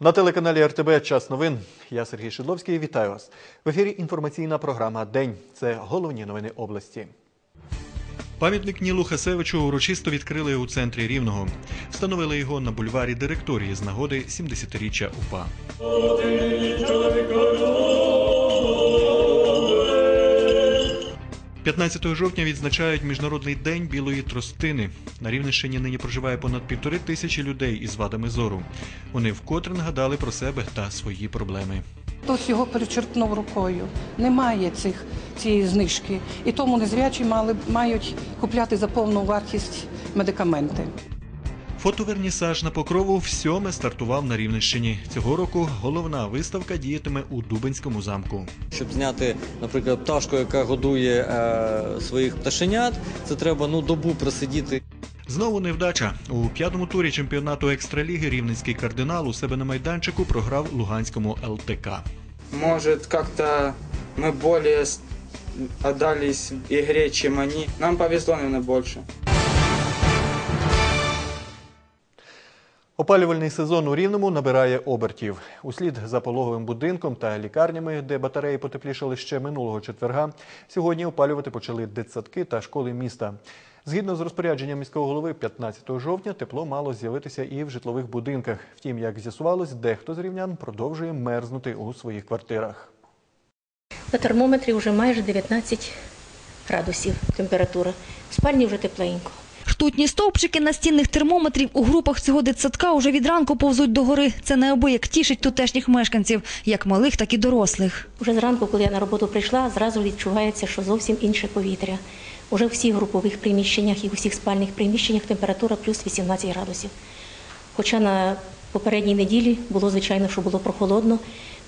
На телеканалі РТБ Час новин. Я Сергій Шидловський. Вітаю вас. В ефірі інформаційна програма День. Це головні новини області. Пам'ятник Нілу Хасевичу урочисто відкрили у центрі Рівного. Встановили його на бульварі директорії з нагоди 70-річчя УПА. 15 жовтня відзначають Міжнародний день білої тростини. На Рівненщині нині проживає понад півтори тисячі людей із вадами зору. Вони вкотре нагадали про себе та свої проблеми. Хтось його перечерпнув рукою. Немає цих, цієї знижки. І тому незрячі мали, мають купляти за повну вартість медикаменти. Фотовернісаж на покрову всьоме стартував на Рівненщині. Цього року головна виставка діятиме у Дубинському замку. Щоб зняти, наприклад, пташку, яка годує е, своїх пташенят, це треба ну добу просидіти. Знову невдача. У п'ятому турі чемпіонату екстраліги рівненський кардинал у себе на майданчику програв Луганському ЛТК. Может, как-то мы более с- отдались игре, чем они. Нам повезло, наверное, больше. Опалювальний сезон у Рівному набирає обертів. Услід за пологовим будинком та лікарнями, де батареї потеплішали ще минулого четверга, сьогодні опалювати почали дитсадки та школи міста. Згідно з розпорядженням міського голови, 15 жовтня тепло мало з'явитися і в житлових будинках. Втім, як з'ясувалось, дехто з рівнян продовжує мерзнути у своїх квартирах. На термометрі вже майже 19 градусів температура. В спальні вже тепленько. Ртутні стовпчики настінних термометрів у групах цього дитсадка уже від ранку повзуть догори. Це неабияк тішить тутешніх мешканців, як малих, так і дорослих. Уже зранку, коли я на роботу прийшла, зразу відчувається, що зовсім інше повітря. Уже в всіх групових приміщеннях і в усіх спальних приміщеннях температура плюс 18 градусів. Хоча на попередній неділі було, звичайно, що було прохолодно,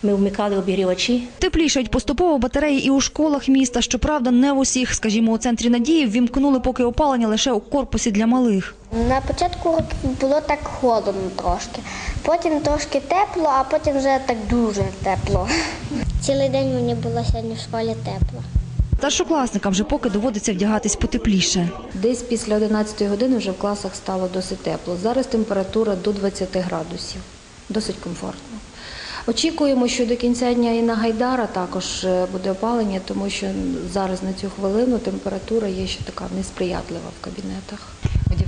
ми вмикали обігрівачі, Теплішають поступово батареї і у школах міста. Щоправда, не в усіх. Скажімо, у центрі надії ввімкнули поки опалення лише у корпусі для малих. На початку було так холодно трошки, потім трошки тепло, а потім вже так дуже тепло. Цілий день мені було сьогодні в школі тепло. Старшокласникам же поки доводиться вдягатись потепліше. Десь після 11 години вже в класах стало досить тепло. Зараз температура до 20 градусів. Досить комфортно. Очікуємо, що до кінця дня і на Гайдара також е, буде опалення, тому що зараз на цю хвилину температура є ще така несприятлива в кабінетах.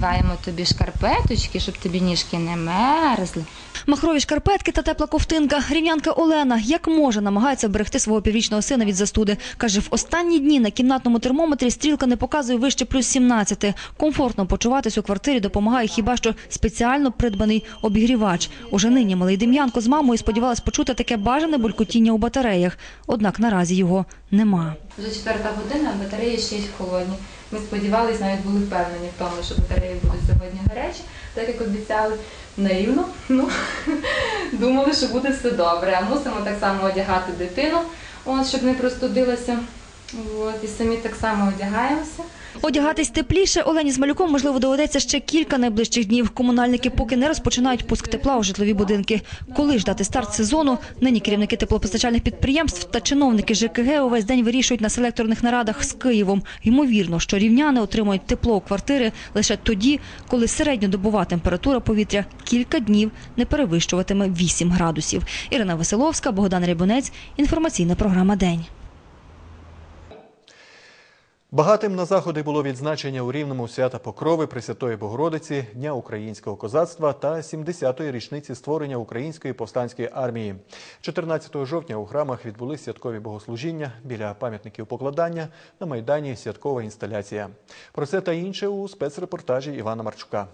Одіваємо тобі шкарпеточки, щоб тобі ніжки не мерзли. Махрові шкарпетки та тепла ковтинка. Рівнянка Олена як може намагається берегти свого піврічного сина від застуди. Каже, в останні дні на кімнатному термометрі стрілка не показує вище плюс 17. Комфортно почуватись у квартирі допомагає хіба що спеціально придбаний обігрівач. Уже нині малий Дем'янко з мамою сподівалась почути таке бажане булькотіння у батареях. Однак наразі його нема. Вже четверта година, батареї ще й холодні. Ми сподівалися, навіть були впевнені в тому, що батареї будуть сьогодні гарячі, так як обіцяли наївно. Ну, думали, що буде все добре. А мусимо так само одягати дитину, от, щоб не простудилася. От, і самі так само одягаємося. Одягатись тепліше Олені з малюком, можливо, доведеться ще кілька найближчих днів. Комунальники поки не розпочинають пуск тепла у житлові будинки. Коли ж дати старт сезону, нині керівники теплопостачальних підприємств та чиновники ЖКГ увесь день вирішують на селекторних нарадах з Києвом. Ймовірно, що рівняни отримують тепло у квартири лише тоді, коли середньодобова температура повітря кілька днів не перевищуватиме 8 градусів. Ірина Веселовська, Богдан Рябунець. Інформаційна програма День. Багатим на заходи було відзначення у Рівному свята Покрови Пресвятої Богородиці, Дня українського козацтва та 70-ї річниці створення Української повстанської армії. 14 жовтня у храмах відбулись святкові богослужіння біля пам'ятників покладання на майдані святкова інсталяція. Про це та інше у спецрепортажі Івана Марчука.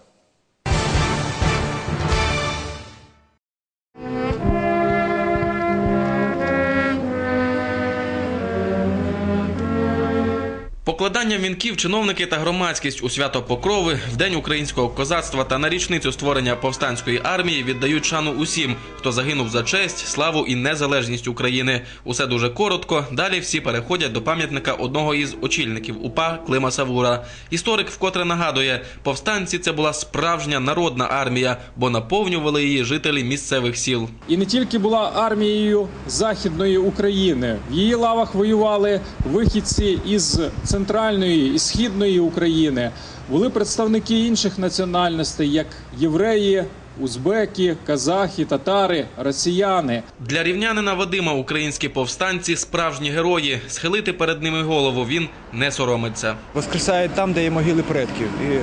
Покладання вінків чиновники та громадськість у свято Покрови в день українського козацтва та на річницю створення повстанської армії віддають шану усім, хто загинув за честь, славу і незалежність України. Усе дуже коротко. Далі всі переходять до пам'ятника одного із очільників УПА Клима Савура. Історик вкотре нагадує, повстанці це була справжня народна армія, бо наповнювали її жителі місцевих сіл. і не тільки була армією Західної України. В її лавах воювали вихідці із центральної центральної і східної України. Були представники інших національностей, як євреї, узбеки, казахи, татари, росіяни. Для рівнянина Вадима українські повстанці справжні герої. Схилити перед ними голову він не соромиться. воскресають там, де є могили предків. І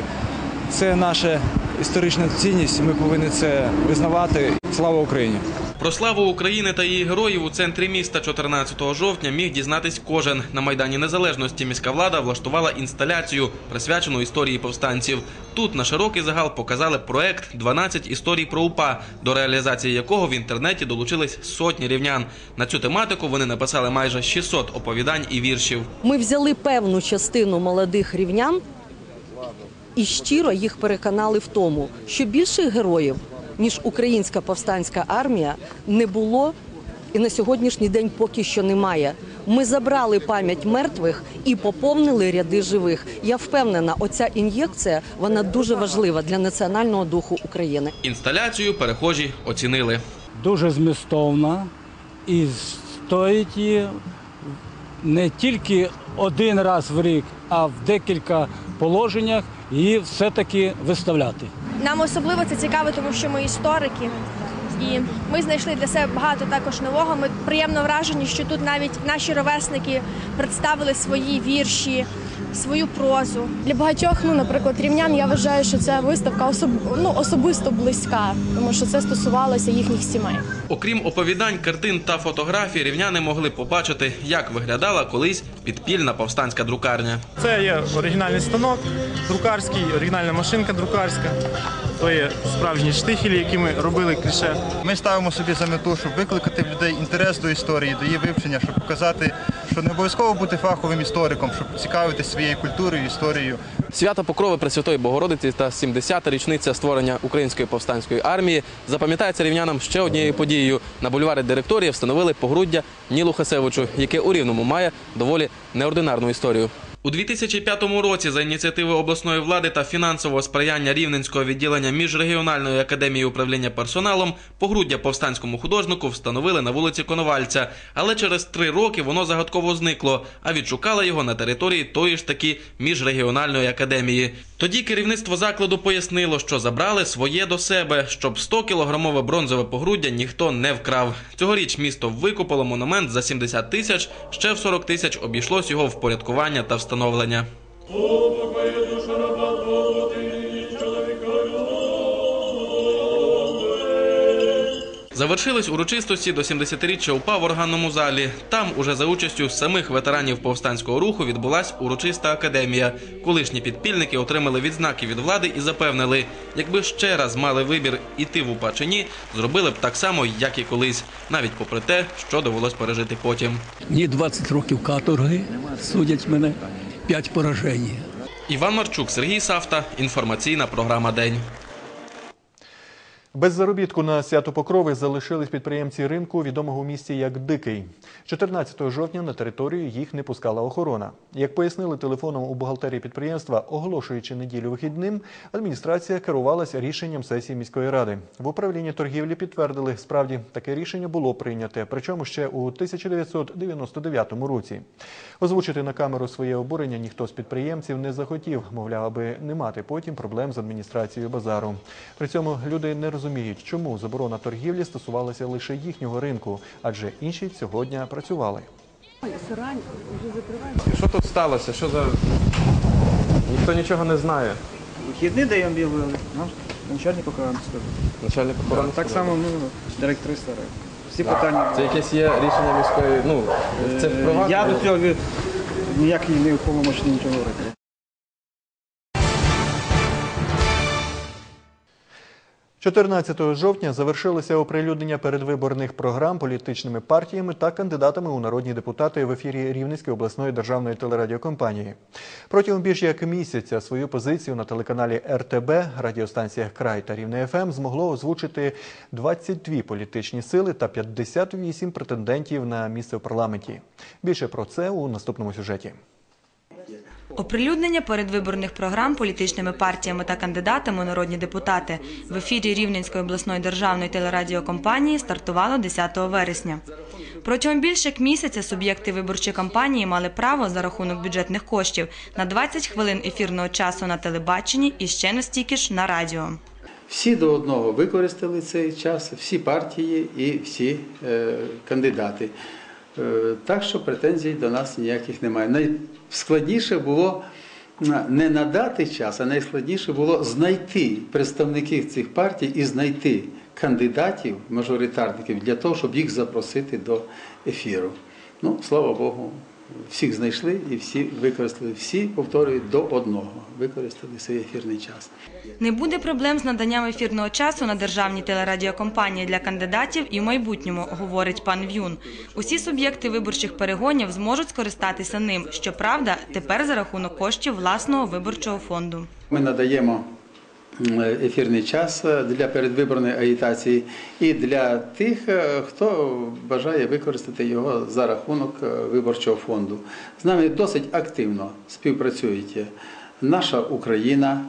це наша історична цінність. Ми повинні це визнавати. Слава Україні! Про славу України та її героїв у центрі міста 14 жовтня міг дізнатись кожен. На майдані Незалежності міська влада влаштувала інсталяцію, присвячену історії повстанців. Тут на широкий загал показали проект «12 історій про УПА», до реалізації якого в інтернеті долучились сотні рівнян. На цю тематику вони написали майже 600 оповідань і віршів. Ми взяли певну частину молодих рівнян і щиро їх переконали в тому, що більших героїв, ніж українська повстанська армія, не було і на сьогоднішній день поки що немає. Ми забрали пам'ять мертвих і поповнили ряди живих. Я впевнена, оця ін'єкція вона дуже важлива для національного духу України. Інсталяцію перехожі оцінили. дуже змістовна і стоїть її не тільки один раз в рік, а в декілька положеннях її все-таки виставляти. Нам особливо це цікаво, тому що ми історики, і ми знайшли для себе багато також нового. Ми приємно вражені, що тут навіть наші ровесники представили свої вірші, свою прозу. Для багатьох, ну, наприклад, рівнян, я вважаю, що ця виставка особ... ну, особисто близька, тому що це стосувалося їхніх сімей. Окрім оповідань, картин та фотографій, рівняни могли побачити, як виглядала колись підпільна повстанська друкарня. Це є оригінальний станок друкарський, оригінальна машинка друкарська. То є справжні штифілі, які ми робили кліше. Ми ставимо собі за мету, щоб викликати в людей інтерес до історії, до її вивчення, щоб показати, що не обов'язково бути фаховим істориком, щоб цікавитися своєю культурою, історією. Свято Покрови Пресвятої Богородиці та 70-та річниця створення Української повстанської армії запам'ятається рівнянам ще однією подією. На бульварі директорії встановили погруддя Нілу Хасевичу, яке у Рівному має доволі неординарну історію. У 2005 році за ініціативи обласної влади та фінансового сприяння Рівненського відділення міжрегіональної академії управління персоналом погруддя повстанському художнику встановили на вулиці Коновальця. Але через три роки воно загадково зникло, а відшукали його на території тої ж таки міжрегіональної академії. Тоді керівництво закладу пояснило, що забрали своє до себе, щоб 100-кілограмове бронзове погруддя ніхто не вкрав. Цьогоріч місто викупило монумент за 70 тисяч, ще в 40 тисяч обійшлось його впорядкування та встановлення. Завершились урочистості до 70-річчя УПА в органному залі. Там, уже за участю самих ветеранів повстанського руху, відбулась урочиста академія. Колишні підпільники отримали відзнаки від влади і запевнили, якби ще раз мали вибір іти в УПА чи ні, зробили б так само, як і колись, навіть попри те, що довелось пережити потім. Мені 20 років каторги, судять мене 5 поражень. Іван Марчук, Сергій Савта. Інформаційна програма День. Без заробітку на свято Покрови залишились підприємці ринку, відомого у місті як Дикий. 14 жовтня на територію їх не пускала охорона. Як пояснили телефоном у бухгалтерії підприємства, оголошуючи неділю вихідним, адміністрація керувалася рішенням сесії міської ради. В управлінні торгівлі підтвердили, справді таке рішення було прийняте, причому ще у 1999 році. Озвучити на камеру своє обурення ніхто з підприємців не захотів, мовляв, аби не мати потім проблем з адміністрацією базару. При цьому люди не розуміють, чому заборона торгівлі стосувалася лише їхнього ринку, адже інші цього дня працювали. Що тут сталося? Що за. Ніхто нічого не знає. Вихідний день об'явили. Нам начальник охорони сказав. Начальник охорони. Так само, ну, директриса. Всі питання. Це якесь є рішення міської. Ну, це Е, впливає. Я до цього від- ніяк не уповномочений нічого говорити. – 14 жовтня завершилося оприлюднення передвиборних програм політичними партіями та кандидатами у народні депутати в ефірі Рівненської обласної державної телерадіокомпанії. Протягом більш як місяця свою позицію на телеканалі РТБ, радіостанціях Край та Рівне ФМ змогло озвучити 22 політичні сили та 58 претендентів на місце в парламенті. Більше про це у наступному сюжеті. Оприлюднення передвиборних програм політичними партіями та кандидатами народні депутати в ефірі Рівненської обласної державної телерадіокомпанії стартувало 10 вересня. Протягом більше як місяця суб'єкти виборчої кампанії мали право за рахунок бюджетних коштів на 20 хвилин ефірного часу на телебаченні і ще не стільки ж на радіо. Всі до одного використали цей час, всі партії і всі е, кандидати. Е, так що претензій до нас ніяких немає. Найскладніше було не надати час, а найскладніше було знайти представників цих партій і знайти кандидатів, мажоритарників для того, щоб їх запросити до ефіру. Ну, слава Богу, всіх знайшли і всі використали. Всі, повторюю, до одного використали свій ефірний час. Не буде проблем з наданням ефірного часу на державній телерадіокомпанії для кандидатів і в майбутньому, говорить пан В'юн. Усі суб'єкти виборчих перегонів зможуть скористатися ним. Щоправда, тепер за рахунок коштів власного виборчого фонду. Ми надаємо ефірний час е, для передвиборної агітації і для тих, е, хто бажає використати його за рахунок е, виборчого фонду. З нами досить активно співпрацюють наша Україна.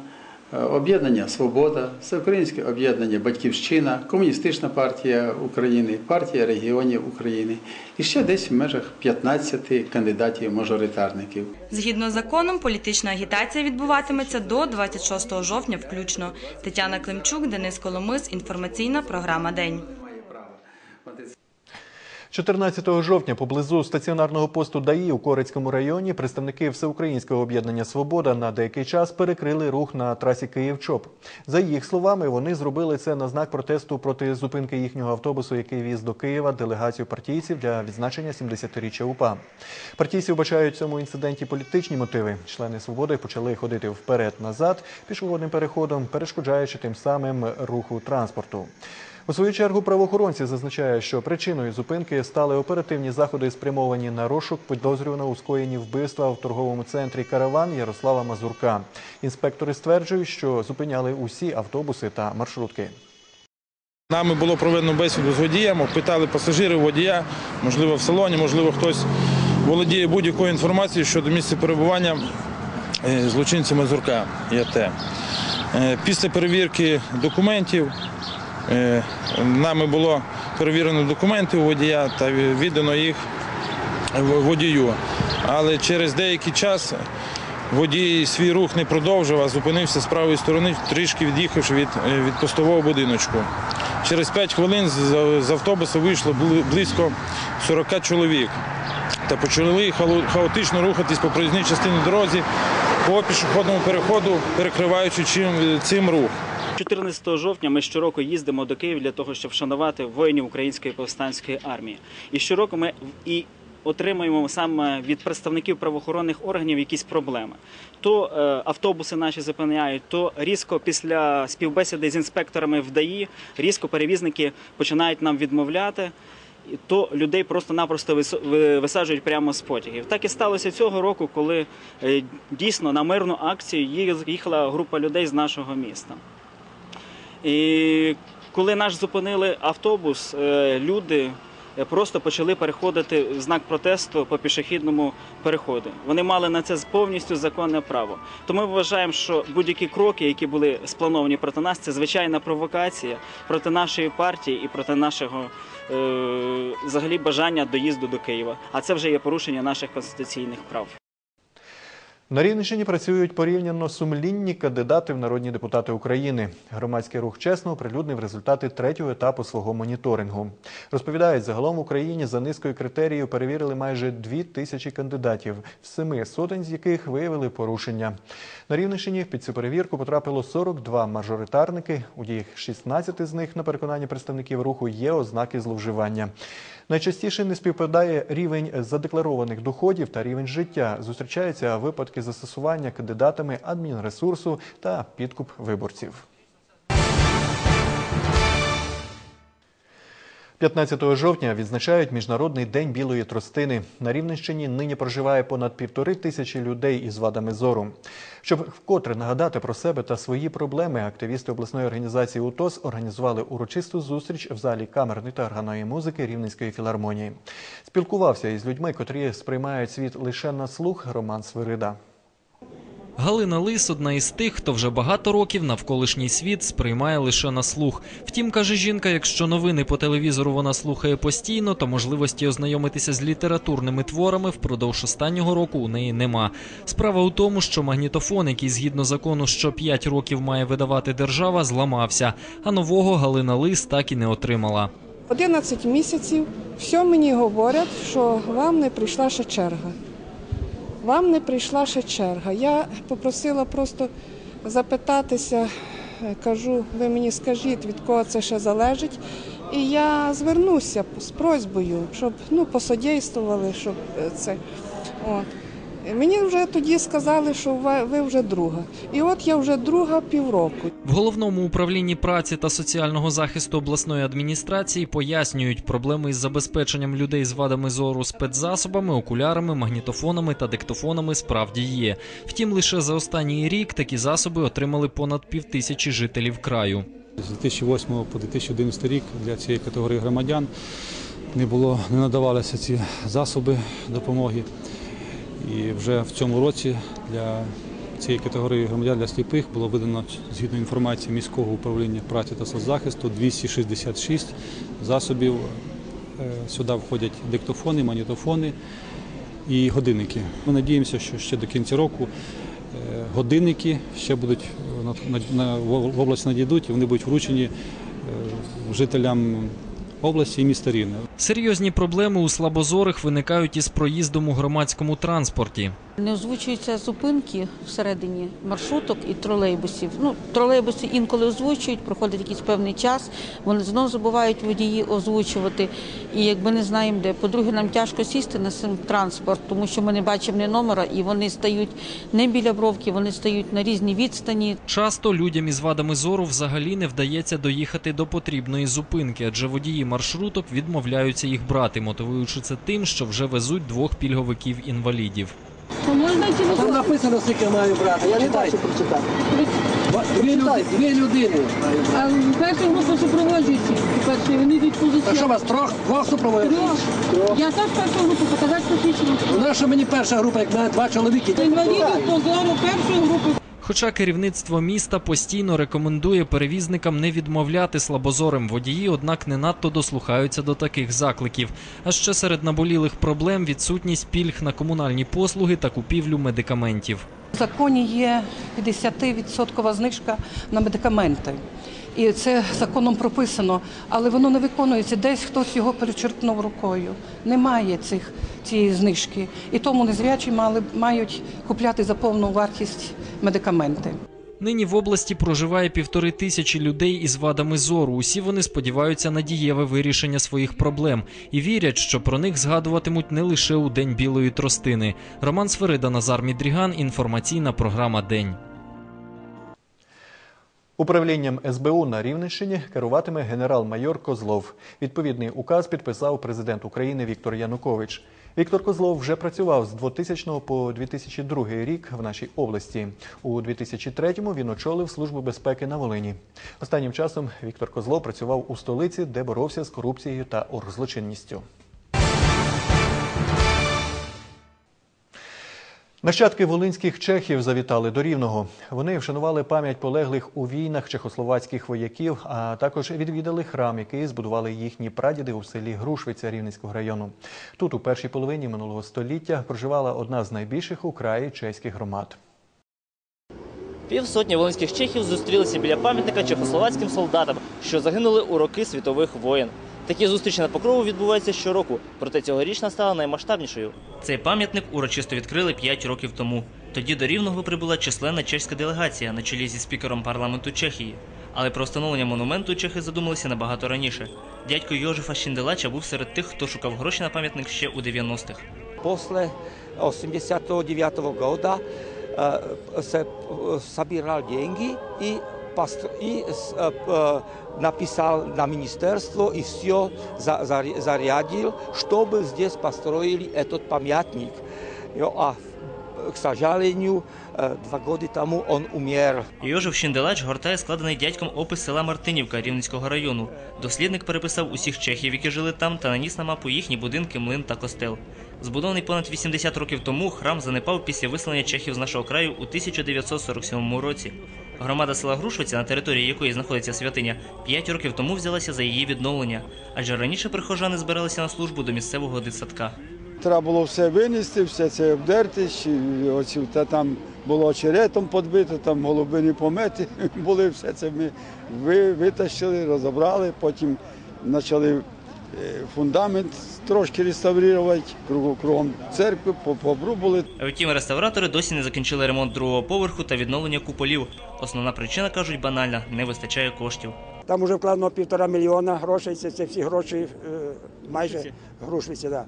Е, Об'єднання Свобода, Всеукраїнське об'єднання Батьківщина, Комуністична партія України, партія регіонів України і ще десь в межах 15 кандидатів-мажоритарників. Згідно з законом, політична агітація відбуватиметься до 26 жовтня включно. Тетяна Климчук, Денис Коломис. Інформаційна програма День. 14 жовтня поблизу стаціонарного посту ДАІ у Корецькому районі представники Всеукраїнського об'єднання Свобода на деякий час перекрили рух на трасі Київ-Чоп. За їх словами, вони зробили це на знак протесту проти зупинки їхнього автобусу, який віз до Києва делегацію партійців для відзначення 70-річчя УПА. Партійці вбачають в цьому інциденті політичні мотиви. Члени свободи почали ходити вперед-назад пішохідним переходом, перешкоджаючи тим самим руху транспорту. У свою чергу правоохоронці зазначають, що причиною зупинки стали оперативні заходи, спрямовані на розшук підозрюваного у скоєнні вбивства в торговому центрі Караван Ярослава Мазурка. Інспектори стверджують, що зупиняли усі автобуси та маршрутки. Нами було проведено бесіду з водієм, питали пасажирів водія, можливо, в салоні, можливо, хтось володіє будь-якою інформацією щодо місця перебування е, злочинця Мазурка ЯТ. Е, Після перевірки документів нами було перевірено документи у водія та віддано їх водію. Але через деякий час водій свій рух не продовжив, а зупинився з правої сторони, трішки від'їхавши від, е, від постового будиночку. Через 5 хвилин з, автобуса вийшло близько 40 чоловік та почали хаотично рухатись по проїзній частині дорозі по пішохідному переходу, перекриваючи чим, цим рух. 14 жовтня ми щороку їздимо до Києва для того, щоб вшанувати воїнів Української повстанської армії. І щороку ми і отримуємо саме від представників правоохоронних органів якісь проблеми. То е, автобуси наші зупиняють, то різко після співбесіди з інспекторами в ДАІ, різко перевізники починають нам відмовляти. То людей просто-напросто висаджують прямо з потягів. Так і сталося цього року, коли е, дійсно на мирну акцію їх- їхала група людей з нашого міста. І коли наш зупинили автобус, е, люди е, просто почали переходити в знак протесту по пішохідному переходу. Вони мали на це повністю законне право. Тому ми вважаємо, що будь-які кроки, які були сплановані проти нас, це звичайна провокація проти нашої партії і проти нашого е, взагалі бажання доїзду до Києва. А це вже є порушення наших конституційних прав. На Рівненщині працюють порівняно сумлінні кандидати в народні депутати України. Громадський рух чесно оприлюднив результати третього етапу свого моніторингу. Розповідають, загалом в Україні за низкою критеріїв перевірили майже дві тисячі кандидатів, семи сотень з яких виявили порушення. На Рівненщині під цю перевірку потрапило 42 мажоритарники. У їх 16 з них, на переконання представників руху, є ознаки зловживання. Найчастіше не співпадає рівень задекларованих доходів та рівень життя. Зустрічаються випадки застосування кандидатами адмінресурсу та підкуп виборців. 15 жовтня відзначають Міжнародний день білої тростини. На Рівненщині нині проживає понад півтори тисячі людей із вадами зору. Щоб вкотре нагадати про себе та свої проблеми, активісти обласної організації УТОС організували урочисту зустріч в залі камерної та органної музики Рівненської філармонії. Спілкувався із людьми, котрі сприймають світ лише на слух Роман Свирида. Галина Лис одна із тих, хто вже багато років навколишній світ сприймає лише на слух. Втім, каже жінка, якщо новини по телевізору вона слухає постійно, то можливості ознайомитися з літературними творами впродовж останнього року у неї нема. Справа у тому, що магнітофон, який згідно закону що 5 років має видавати держава, зламався, а нового Галина Лис так і не отримала. 11 місяців все мені говорять, що вам не прийшла ще черга. Вам не прийшла ще черга. Я попросила просто запитатися, е, кажу, ви мені скажіть, від кого це ще залежить. І я звернуся з просьбою, щоб ну, посодействували, щоб е, це. От. Мені вже тоді сказали, що ви ви вже друга. І от я вже друга півроку. В головному управлінні праці та соціального захисту обласної адміністрації пояснюють проблеми із забезпеченням людей з вадами зору спецзасобами, окулярами, магнітофонами та диктофонами справді є. Втім, лише за останній рік такі засоби отримали понад півтисячі жителів краю. З 2008 по 2011 рік для цієї категорії громадян не було, не надавалися ці засоби допомоги. І вже в цьому році для цієї категорії громадян для сліпих було видано згідно інформації міського управління праці та соцзахисту 266 засобів. Е, Сюди входять диктофони, магнітофони і годинники. Ми надіємося, що ще до кінця року е, годинники ще будуть на, в область надійдуть і вони будуть вручені е, жителям області і міста Рівне. Серйозні проблеми у слабозорих виникають із проїздом у громадському транспорті. Не озвучуються зупинки всередині маршруток і тролейбусів. Ну, тролейбуси інколи озвучують, проходить якийсь певний час, вони знову забувають водії озвучувати. І якби не знаємо де. По-друге, нам тяжко сісти на сам транспорт, тому що ми не бачимо ні номера, і вони стають не біля бровки, вони стають на різній відстані. Часто людям із вадами зору взагалі не вдається доїхати до потрібної зупинки, адже водії маршруток відмовляються їх брати, мотивуючи це тим, що вже везуть двох пільговиків-інвалідів. Там написано, скільки маю брати. Я не бачу прочитати. Дві, люд- дві людини. А першу група супроводжуються. Перші вони йдуть позицію. А що вас трьох, двох супроводжують? Я теж першу групу показати посвідчення. У що мені перша група, як мене два чоловіки. Інвалідів по зору першої групи. Хоча керівництво міста постійно рекомендує перевізникам не відмовляти слабозорим водії, однак не надто дослухаються до таких закликів. А ще серед наболілих проблем відсутність пільг на комунальні послуги та купівлю медикаментів. В законі є 50% знижка на медикаменти. І це законом прописано, але воно не виконується. Десь хтось його перечеркнув рукою. Немає цих, цієї знижки. І тому незрячі мали, мають купляти за повну вартість медикаменти. Нині в області проживає півтори тисячі людей із вадами зору. Усі вони сподіваються на дієве вирішення своїх проблем і вірять, що про них згадуватимуть не лише у день білої тростини. Роман Сверида, Назар Мідріган. Інформаційна програма День. Управлінням СБУ на Рівненщині керуватиме генерал-майор Козлов. Відповідний указ підписав президент України Віктор Янукович. Віктор Козлов вже працював з 2000 по 2002 рік в нашій області. У 2003-му він очолив службу безпеки на Волині. Останнім часом Віктор Козлов працював у столиці, де боровся з корупцією та оргзлочинністю. Нащадки волинських чехів завітали до Рівного. Вони вшанували пам'ять полеглих у війнах чехословацьких вояків, а також відвідали храм, який збудували їхні прадіди у селі Грушвиця Рівненського району. Тут у першій половині минулого століття проживала одна з найбільших у краї чеських громад. Півсотні волинських чехів зустрілися біля пам'ятника чехословацьким солдатам, що загинули у роки світових воєн. Такі зустрічі на покрову відбуваються щороку, проте цьогорічна стала наймасштабнішою. Цей пам'ятник урочисто відкрили 5 років тому. Тоді до Рівного прибула численна чеська делегація на чолі зі спікером парламенту Чехії. Але про встановлення монументу чехи задумалися набагато раніше. Дядько Йожефа Щінделача був серед тих, хто шукав гроші на пам'ятник ще у 90-х. После 89 года э, се э, собирал деньги и, постро- и с- э, э, написал на министерство и все за- за- зарядил, чтобы здесь построили этот памятник. Jo, a к сожалению, э, два года тому он умер. Йожев Шинделач гортає складений дядьком опис села Мартинівка Рівненського району. Дослідник переписав усіх чехів, які жили там, та наніс на мапу їхні будинки, млин та костел. Збудований понад 80 років тому, храм занепав після виселення чехів з нашого краю у 1947 році. Громада села Грушвиця, на території якої знаходиться святиня, 5 років тому взялася за її відновлення, адже раніше прихожани збиралися на службу до місцевого дитсадка. Треба було все винести, все це обдерти, оці, та там було очеретом підбито, там голубині помети були, все це ми ви- витащили, розібрали, потім почали фундамент трошки реставрувати, кругом, церкви, по- пообрубали. Втім, реставратори досі не закінчили ремонт другого поверху та відновлення куполів. Основна причина, кажуть, банальна – не вистачає коштів. Там вже вкладено півтора мільйона грошей, це, це всі гроші е, майже грушвиці. Да.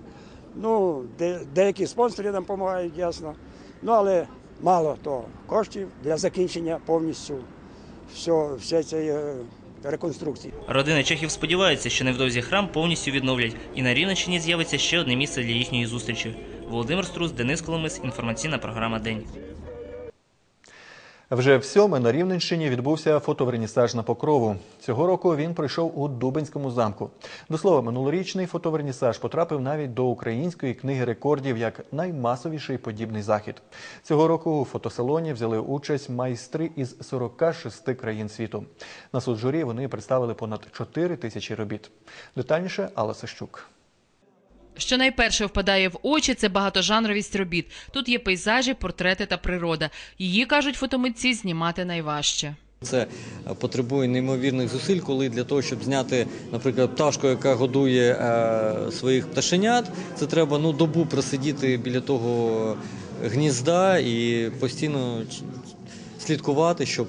Ну, де, деякі спонсори нам допомагають, ясно. Ну, але мало того коштів для закінчення повністю все, все цієї е, реконструкції. Родини чехів сподіваються, що невдовзі храм повністю відновлять, і на Рівненщині з'явиться ще одне місце для їхньої зустрічі. Володимир Струс, Денис Коломис, інформаційна програма День. Вже в сьоме на Рівненщині відбувся фотовернісаж на покрову. Цього року він пройшов у Дубенському замку. До слова, минулорічний фотовернісаж потрапив навіть до української книги рекордів як наймасовіший подібний захід. Цього року у фотосалоні взяли участь майстри із 46 країн світу. На суд журі вони представили понад 4 тисячі робіт. Детальніше Алла Сащук. Що найперше впадає в очі, це багатожанровість робіт. Тут є пейзажі, портрети та природа. Її кажуть фотомитці знімати найважче. Це потребує неймовірних зусиль, коли для того, щоб зняти, наприклад, пташку, яка годує е, своїх пташенят, це треба ну добу просидіти біля того гнізда і постійно слідкувати, щоб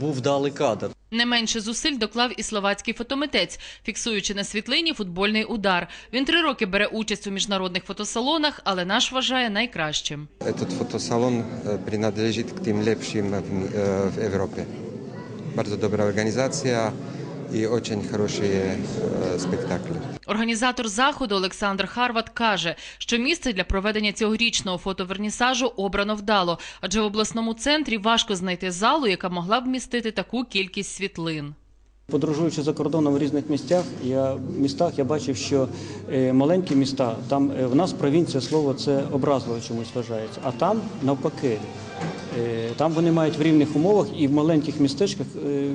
був вдалий кадр. Не менше зусиль доклав і словацький фотомитець, фіксуючи на світлині футбольний удар. Він три роки бере участь у міжнародних фотосалонах, але наш вважає найкращим. Этот фотосалон э, принадлежит к тем лепшим в, ми- э, в Европе. I очень хорошие э, спектакли. Організатор заходу Олександр Харват каже, що місце для проведення цьогорічного фотовернісажу обрано вдало, адже в обласному центрі важко знайти залу, яка могла б вмістити таку кількість світлин. Подорожуючи за кордоном в різних місцях, я містах я бачив, що е, маленькі міста, там е, в нас провінція слово це образливо чомусь вважається, а там навпаки. Е, Там вони мають в рівних умовах і в маленьких містечках е,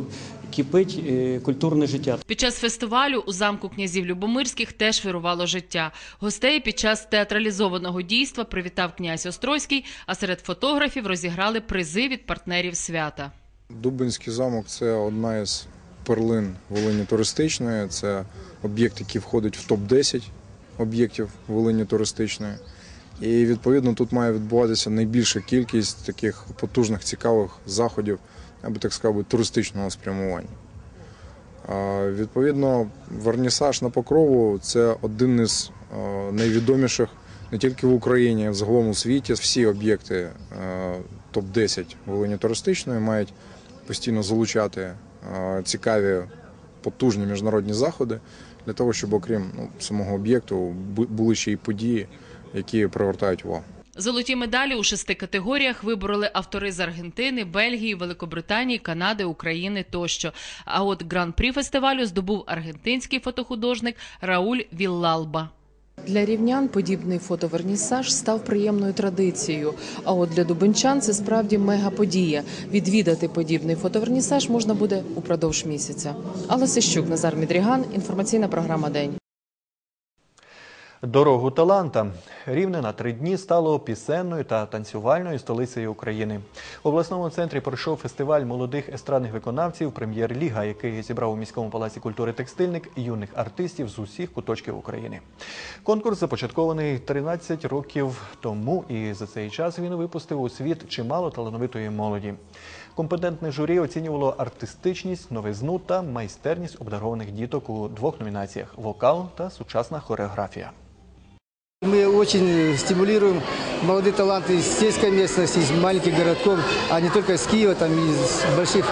кипить е, культурне життя. Під час фестивалю у замку князів Любомирських теж вирувало життя. Гостей під час театралізованого дійства привітав князь Острозький, а серед фотографів розіграли призи від партнерів свята. Дубинський замок це одна із перлин Волині туристичної. Це об'єкт, який входить в топ-10 об'єктів Волині туристичної. І відповідно тут має відбуватися найбільша кількість таких потужних цікавих заходів, я би так сказав, туристичного спрямування. Відповідно, вернісаж на покрову це один із е, найвідоміших не тільки в Україні, а й взагалом у світі. Всі об'єкти е, топ-10 Волині туристичної мають постійно залучати е, цікаві потужні міжнародні заходи для того, щоб окрім ну, самого об'єкту були ще й події, які привертають увагу. Золоті медалі у шести категоріях вибороли автори з Аргентини, Бельгії, Великобританії, Канади, України тощо. А от гран-прі фестивалю здобув аргентинський фотохудожник Рауль Віллалба. Для рівнян подібний фотовернісаж став приємною традицією. А от для дубенчан це справді мегаподія. Відвідати подібний фотовернісаж можна буде упродовж місяця. Алла Сищук, Назар Мідріган, інформаційна програма День. Дорогу таланта рівне на три дні стало пісенною та танцювальною столицею України. В обласному центрі пройшов фестиваль молодих естрадних виконавців Прем'єр-ліга, який зібрав у міському палаці культури текстильник юних артистів з усіх куточків України. Конкурс започаткований 13 років тому, і за цей час він випустив у світ чимало талановитої молоді. Компетентне журі оцінювало артистичність, новизну та майстерність обдарованих діток у двох номінаціях вокал та сучасна хореографія. Мы очень стимулируем молодые таланты из сельской местности, из маленьких городков, а не только из Киева, там, из больших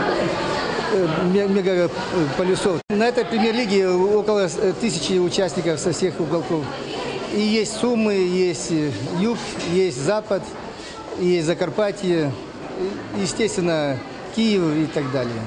э, ме- мегаполисов. На этой премьер-лиге около тысячи участников со всех уголков. И есть Сумы, есть э, Юг, есть Запад, и Закарпатье, естественно, Киев и так далее.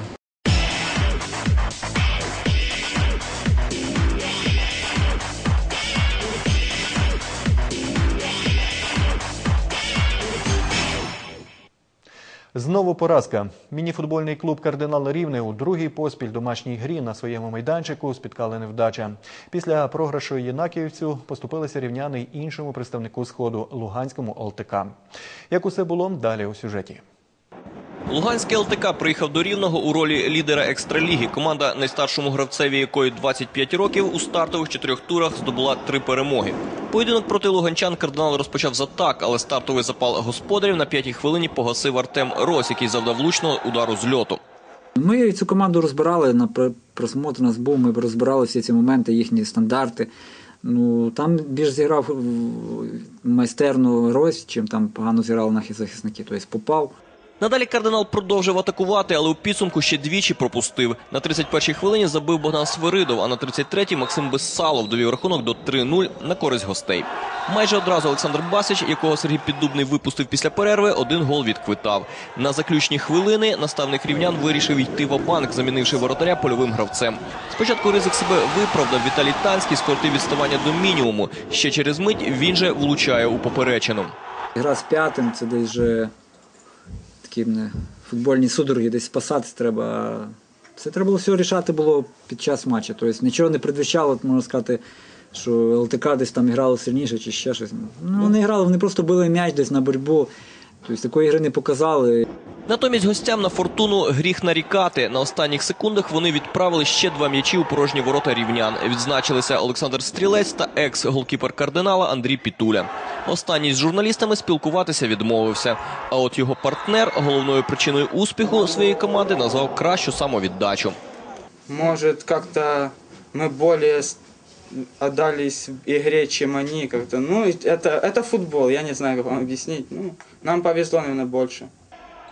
Знову поразка. Мініфутбольний клуб Кардинал Рівне у другій поспіль домашній грі на своєму майданчику спіткали невдача. Після програшу Єнакіївцю поступилися рівняни іншому представнику сходу Луганському ОЛТК. Як усе було далі у сюжеті. Луганський ЛТК приїхав до Рівного у ролі лідера екстраліги. Команда, найстаршому гравцеві якої 25 років, у стартових чотирьох турах здобула три перемоги. Поєдинок проти луганчан кардинал розпочав за так, але стартовий запал господарів на п'ятій хвилині погасив Артем Рось, який завдав влучного удару з льоту. Ми цю команду розбирали на пр- просмотр нас був. Ми розбирали всі ці моменти, їхні стандарти. Ну там більш зіграв майстерно Рось, чим там погано зіграли наші захисники. Тобто попав. Надалі кардинал продовжив атакувати, але у підсумку ще двічі пропустив. На 31-й хвилині забив Богдан Свиридов, а на 33-й Максим Безсалов довів рахунок до 3-0 на користь гостей. Майже одразу Олександр Басич, якого Сергій Піддубний випустив після перерви, один гол відквитав. На заключні хвилини наставник рівнян вирішив йти в банк, замінивши воротаря польовим гравцем. Спочатку ризик себе виправдав Віталій Танський, скоротив відставання до мінімуму. Ще через мить він же влучає у поперечину. Гра з п'ятим, це десь вже такі не, футбольні судороги, десь спасатись треба. Це треба було все рішати було під час матчу. Тобто нічого не предвіщало, можна сказати, що ЛТК десь там грало сильніше чи ще щось. Ну, вони грали, вони просто били м'яч десь на боротьбу. Тобто такої гри не показали. Натомість гостям на фортуну гріх нарікати. На останніх секундах вони відправили ще два м'ячі у порожні ворота рівнян. Відзначилися Олександр Стрілець та екс-голкіпер кардинала Андрій Пітуля. Останній з журналістами спілкуватися відмовився. А от його партнер головною причиною успіху своєї команди назвав кращу самовіддачу. Может, как-то мы более с- отдались игре, чем они. Как-то, ну, это, это футбол, я не знаю, как вам объяснить. Ну, нам повезло, наверное, больше.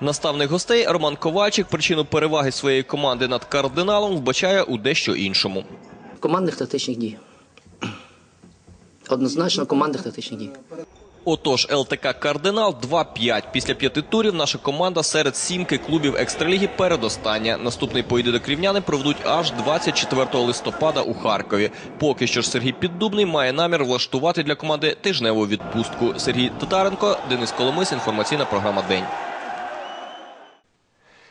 Наставник гостей Роман Ковальчик причину переваги своєї команди над кардиналом вбачає у дещо іншому. командних тактичних дій. Однозначно командних тактичних дій. Отож, ЛТК Кардинал 2-5. Після п'яти турів наша команда серед сімки клубів екстраліги передостання. Наступний поєдинок рівняни проведуть аж 24 листопада у Харкові. Поки що ж Сергій Піддубний має намір влаштувати для команди тижневу відпустку. Сергій Татаренко, Денис Коломис, інформаційна програма День.